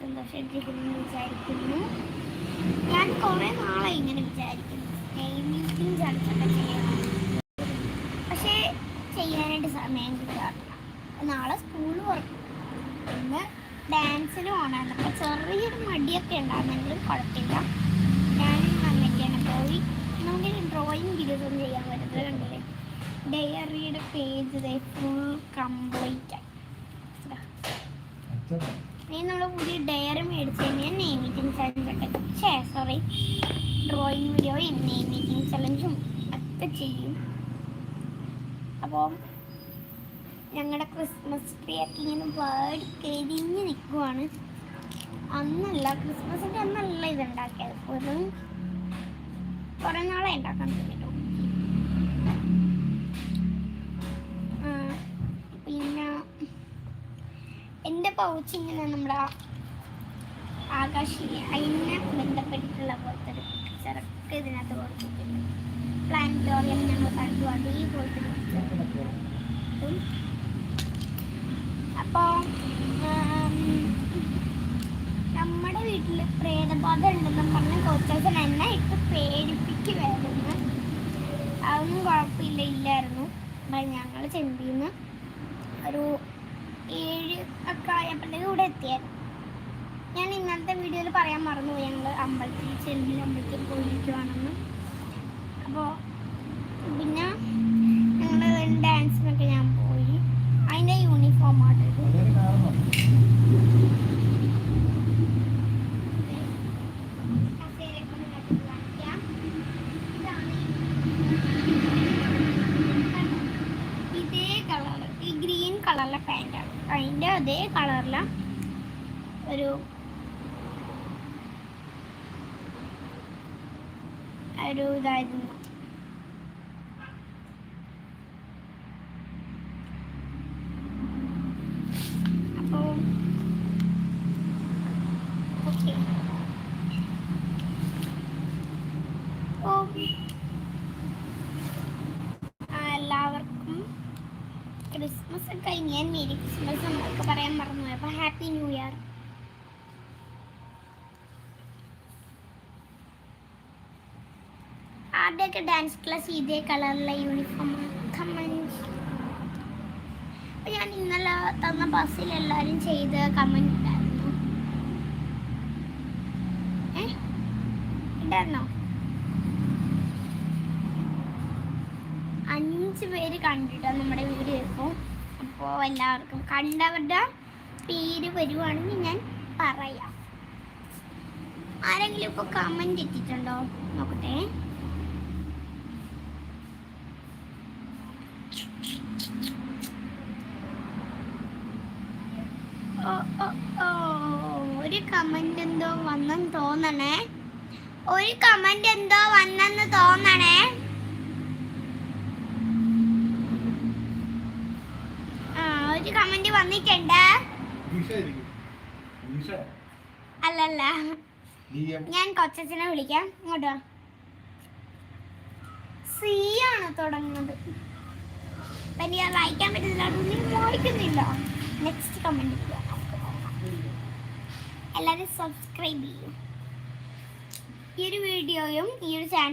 സന്തോഷമായിട്ടിരിക്കുന്നു എന്ന് വിചാരിക്കുന്നു. ഞാൻ കുറേ നാളെ ഇങ്ങനെ വിചാരിക്കുന്നു. നെയിം മീറ്റിംഗ് ചർച്ചൊക്കെ ചെയ്യണം പക്ഷേ ചെയ്യാനായിട്ട് സമയം കിട്ടാറില്ല. നാളെ സ്കൂൾ തുറക്കും ഇന്ന് ഡാൻസിന് പോകണമെന്ന് അപ്പോൾ ചെറിയൊരു മടിയൊക്കെ ഉണ്ടാകുന്നെങ്കിലും കുഴപ്പമില്ല. ഞാനും നന്നൊക്കെയാണ് പോയി. നമുക്ക് ഡ്രോയിങ് വീഡിയോസ് ഒന്നും ചെയ്യാൻ പറ്റുന്നത് കണ്ടില്ലേ? ഡയറിയുടെ പേജ് ഫുൾ കംപ്ലീറ്റ് ആയി ഇനി നമ്മൾ പുതിയ ഡയറി മേടിച്ച് കഴിഞ്ഞാൽ നെയിം ചലഞ്ച് ചലഞ്ചൊക്കെ ഷേ സോറി ഡ്രോയിങ് വീഡിയോയും നെയിം മീറ്റിംഗ് ചലഞ്ചും ഒക്കെ ചെയ്യും. അപ്പോൾ ഞങ്ങളുടെ ക്രിസ്മസ് ട്രീ ഒക്കെ ഇങ്ങനെ വേർഡ് കരിഞ്ഞ് നിൽക്കുവാണ് അന്നല്ല ക്രിസ്മസിന്റെ അന്നല്ല ഇത് ഉണ്ടാക്കിയത് ഒരു കുറേ നാളെ ഉണ്ടാക്കാൻ തുടങ്ങിയിട്ടു. പൗച്ച് ഇങ്ങനെ നമ്മുടെ ആകാശി അതിനെ ബന്ധപ്പെട്ടിട്ടുള്ള പോലത്തെ ഒരു പിക്ചറൊക്കെ ഇതിനകത്ത് കൊടുത്തിട്ടുണ്ട്. പ്ലാനറ്റോറിയം ഞങ്ങൾ കണ്ടു അതേപോലത്തെ പിക്ചർ അപ്പോൾ നമ്മുടെ വീട്ടിൽ പ്രേതബോധം ഉണ്ടെന്നും പറഞ്ഞ് കൊച്ചച്ഛൻ എന്നെ ഇട്ട് പേടിപ്പിക്കുമായിരുന്നു അതൊന്നും കുഴപ്പമില്ല ഇല്ലായിരുന്നു. ഞങ്ങൾ ചെമ്പിന്ന് ഒരു ഏഴ് ഒക്കെ ആയപ്പോഴത്തേക്ക് ഇവിടെ എത്തിയായിരുന്നു ഞാൻ ഇന്നത്തെ വീഡിയോയിൽ പറയാൻ മറന്നുപോയി ഞങ്ങൾ അമ്പലത്തിൽ ചെല്ലിൽ അമ്പലത്തിൽ പോയിരിക്കുവാണെന്ന്. അപ്പോൾ പിന്നെ ഞങ്ങൾ ഡാൻസിനൊക്കെ ഞാൻ പോയി. അതിന്റെ യൂണിഫോം ആട്ടത് ഇതേ. കളർ ഈ ഗ്രീൻ കളറിലെ പാന്റാണ് അതിന്റെ അതേ കളറിലെ ഒരു ഒരു ഇതായിരുന്നു. ഓക്കെ. ഓ ആ, എല്ലാവർക്കും ക്രിസ്മസ് ഒക്കെ ഞാൻ മേരി ക്രിസ്മസ് എന്നൊക്കെ പറയാൻ മറന്നുപോയി അപ്പോൾ ഹാപ്പി ന്യൂ ഇയർ ആദ്യമൊക്കെ ഡാൻസ് ക്ലാസ് ഇതേ കളറിലെ യൂണിഫോം കമന്റ് അപ്പോൾ ഞാൻ ഇന്നലെ തന്ന ബസ്സിൽ എല്ലാവരും ചെയ്ത് കമന്റ് ഉണ്ടായിരുന്നു ഏ? ഉണ്ടായിരുന്നോ അഞ്ച് പേര് കണ്ടിട്ടോ നമ്മുടെ വീഡിയോ ഇപ്പോൾ അപ്പോൾ എല്ലാവർക്കും കണ്ടവരുടെ പേര് വരുവാണെങ്കിൽ ഞാൻ പറയാം. ആരെങ്കിലും ഇപ്പോൾ കമന്റ് ഇട്ടിട്ടുണ്ടോ? നോക്കട്ടെ. ഒരു കമന്റ് എന്തോ വന്നെന്ന് തോന്നണേ. ഒരു കമന്റ് എന്തോ വന്നെന്ന് തോന്നണേ ആ ഒരു കമന്റ് വന്നിട്ടുണ്ട് അല്ലല്ല. ഞാൻ കൊച്ചച്ഛനെ വിളിക്കാം. ഇങ്ങോട്ട്. സി ആണ് തുടങ്ങുന്നത്. അപ്പൊ അത് വായിക്കാൻ പറ്റുന്നില്ല അതുകൊണ്ട് വായിക്കുന്നില്ല. നെക്സ്റ്റ് കമന്റ് എല്ലാവരും സബ്സ്ക്രൈബ് ചെയ്യും. ഈ ഒരു വീഡിയോയും ഈ ഒരു ചാനൽ